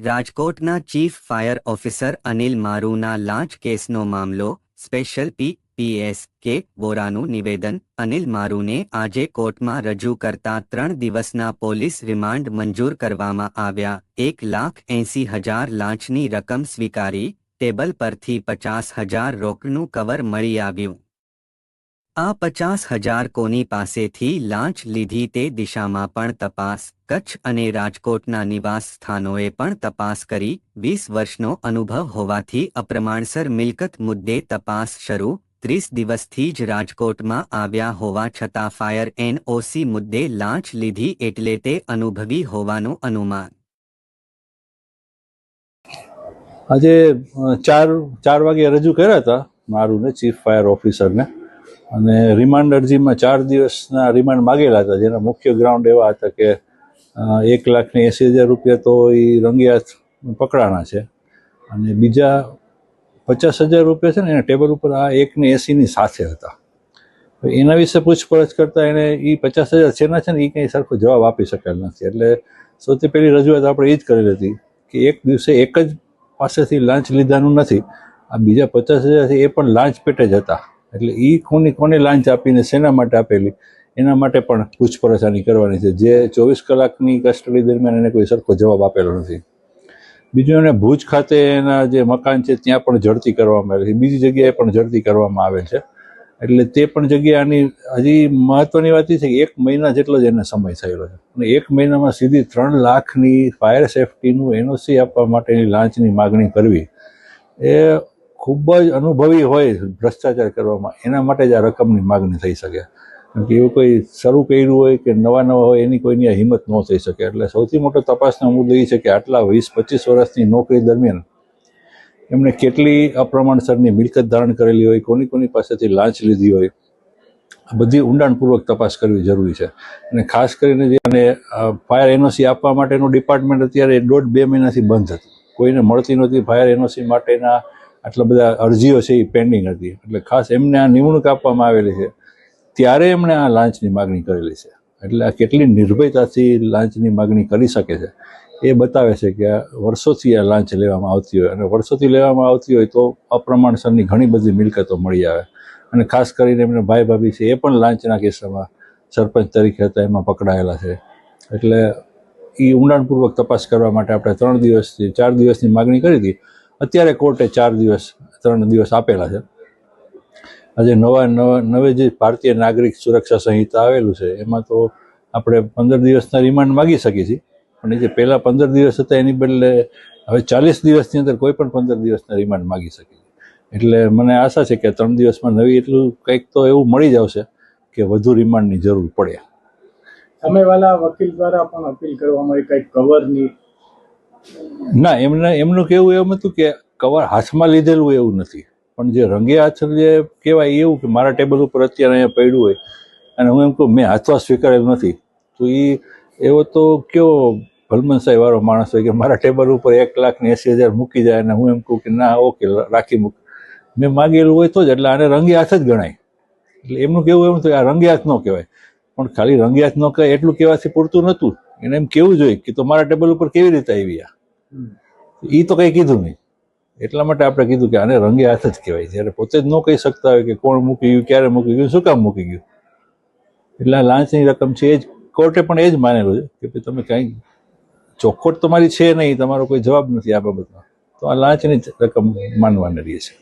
રાજકોટના chief fire officer Anil મારુના લાંચ કેસનો મામલો, સ્પેશિયલ પી પીએસ કે, વોરાનું નિવેદન, અનિલ મારુને આજે કોર્ટમાં રજૂ કરતા ત્રણ દિવસના પોલીસ રિમાન્ડ મંજૂર કરવામાં આવ્યા. એક લાખ એંસી હજાર લાંચની રકમ સ્વીકારી, ટેબલ પરથી પચાસ હજાર રોકડનું કવર મળી આવ્યું. આ પચાસ હજાર કોની પાસેથી લાંચ લીધી તે દિશામાં પણ તપાસ, કચ્છ અને રાજકોટના નિવાસ સ્થાનોએ પણ તપાસ કરી, વીસ વર્ષનો અનુભવ હોવાથી અપ્રમાણસર મિલકત મુદ્દે તપાસ શરૂ, ત્રીસ દિવસથી જ રાજકોટમાં આવ્યા હોવા છતાં ફાયર એનઓસી મુદ્દે લાંચ લીધી એટલે તે અનુભવી હોવાનું અનુમાન. આજે ચાર ચાર વાગે રજૂ કર્યા હતા મારું ને ચીફ ફાયર ઓફિસરને. અને રિમાન્ડ અરજીમાં ચાર દિવસના રિમાન્ડ માગેલા હતા, જેના મુખ્ય ગ્રાઉન્ડ એવા હતા કે એક લાખને એંસી હજાર રૂપિયા તો એ રંગિયાત પકડાણા છે. અને બીજા પચાસ હજાર રૂપિયા છે ને, એના ટેબલ ઉપર આ એક ને એંસીની સાથે હતા. એના વિશે પૂછપરછ કરતાં એને એ પચાસ હજાર છેના છે ને એ કંઈ સરખો જવાબ આપી શકેલ નથી. એટલે સૌથી પહેલી રજૂઆત આપણે એ જ કરેલી હતી કે એક દિવસે એક જ પાસેથી લાંચ લીધાનું નથી. આ બીજા પચાસ હજારથી એ પણ લાંચ પેટે જ હતા. એટલે એ કોની કોને લાંચ આપીને શેના માટે આપેલી? એના માટે પણ પૂછપરછ આની કરવાની છે. જે ચોવીસ કલાકની કસ્ટડી દરમિયાન એને કોઈ સરખો જવાબ આપેલો નથી. બીજું એને ભુજ ખાતે એના જે મકાન છે, ત્યાં પણ ઝડપી કરવામાં આવે છે. બીજી જગ્યાએ પણ ઝડપી કરવામાં આવે છે. એટલે તે પણ જગ્યાની હજી મહત્વની વાત એ છે કે એક મહિના જેટલો જ એને સમય થયેલો છે. અને એક મહિનામાં સીધી ત્રણ લાખની ફાયર સેફટીનું એનઓસી આપવા માટેની લાંચની માગણી કરવી એ ખૂબ જ અનુભવી હોય ભ્રષ્ટાચાર કરવામાં, એના માટે જ આ રકમની માગણી થઈ શકે. કેમ કે એવું કોઈ શરૂ કર્યું હોય કે નવા નવા હોય, એની કોઈની આ હિંમત ન થઈ શકે. એટલે સૌથી મોટો તપાસનો મુદ્દો એ છે કે આટલા વીસ, પચીસ વર્ષની નોકરી દરમિયાન એમણે કેટલી અપ્રમાણસરની મિલકત ધારણ કરેલી હોય, કોની કોની પાસેથી લાંચ લીધી હોય, આ બધી ઊંડાણપૂર્વક તપાસ કરવી જરૂરી છે. અને ખાસ કરીને જે અને ફાયર એનઓસી આપવા માટેનું ડિપાર્ટમેન્ટ અત્યારે દોઢ બે મહિનાથી બંધ હતું. કોઈને મળતી નહોતી ફાયર એનઓસી માટેના આટલા બધા અરજીઓ છે એ પેન્ડિંગ હતી. એટલે ખાસ એમને આ નિમણૂક આપવામાં આવેલી છે. ત્યારે એમણે આ લાંચની માગણી કરેલી છે. એટલે આ કેટલી નિર્ભયતાથી લાંચની માગણી કરી શકે છે. એ બતાવે છે કે આ વર્ષોથી આ લાંચ લેવામાં આવતી હોય. અને વર્ષોથી લેવામાં આવતી હોય તો અપ્રમાણસરની ઘણી બધી મિલકતો મળી આવે. અને ખાસ કરીને એમને ભાઈ ભાભી છે એ પણ લાંચના કિસ્સામાં સરપંચ તરીકે હતા, એમાં પકડાયેલા છે. એટલે એ ઊંડાણપૂર્વક તપાસ કરવા માટે આપણે ત્રણ દિવસથી, ચાર દિવસની માગણી કરી હતી. અત્યારે કોર્ટે ચાર દિવસ, ત્રણ દિવસ આપેલા છે. આજે નવા નવા નવે જે ભારતીય નાગરિક સુરક્ષા સંહિતા આવેલું છે, એમાં તો આપણે પંદર દિવસના રિમાન્ડ માગી શકીએ છીએ. પણ એ જે પહેલાં પંદર દિવસ હતા, એની બદલે હવે ચાલીસ દિવસની અંદર કોઈ પણ પંદર દિવસના રિમાન્ડ માગી શકીએ એટલે મને આશા છે કે ત્રણ દિવસમાં નવી એટલું કંઈક તો એવું મળી જ આવશે કે વધુ રિમાન્ડની જરૂર પડે. સામેવાળા વકીલ દ્વારા પણ અપીલ કરવામાં આવી, કંઈક કવરની ના, એમને, એમનું કહેવું એમ હતું કે કવર હાથમાં લીધેલું એવું નથી. પણ જે રંગે હાથ જે કહેવાય એવું કે મારા ટેબલ ઉપર અત્યારે અહીંયા પડ્યું હોય અને હું એમ કહું, મેં હાથવા સ્વીકારેલું નથી. તો એ એવો તો કયો ભલમનસાઈ વાળો માણસ હોય કે મારા ટેબલ ઉપર એક લાખ ને એંસી હજાર મૂકી જાય અને હું એમ કહું કે ના, ઓકે રાખી મૂક. મેં માગેલું હોય તો જ, એટલે આને રંગે હાથ જ ગણાય. એટલે એમનું કહેવું એમ કે આ રંગે હાથ ન કહેવાય. પણ ખાલી રંગે હાથ ન કહે એટલું કહેવાથી પૂરતું નહોતું. એને એમ કેવું જોઈએ કે તમારા ટેબલ ઉપર કેવી રીતે આવી આ? એ તો કંઈ કીધું નહીં. એટલા માટે આપણે કીધું કે આને રંગે હાથ જ કહેવાય. જ્યારે પોતે જ ન કહી શકતા હોય કે કોણ મૂકી ગયું ક્યારે મૂકી ગયું શું કામ મૂકી ગયું. એટલે આ લાંચની રકમ છે એ જ કોર્ટે પણ એ જ માનેલું છે કે ભાઈ તમે કાંઈ ચોખ્ખોટ તમારી છે નહીં તમારો કોઈ જવાબ નથી આ બાબતમાં. તો આ લાંચની જ રકમ માનવાની રહી છે.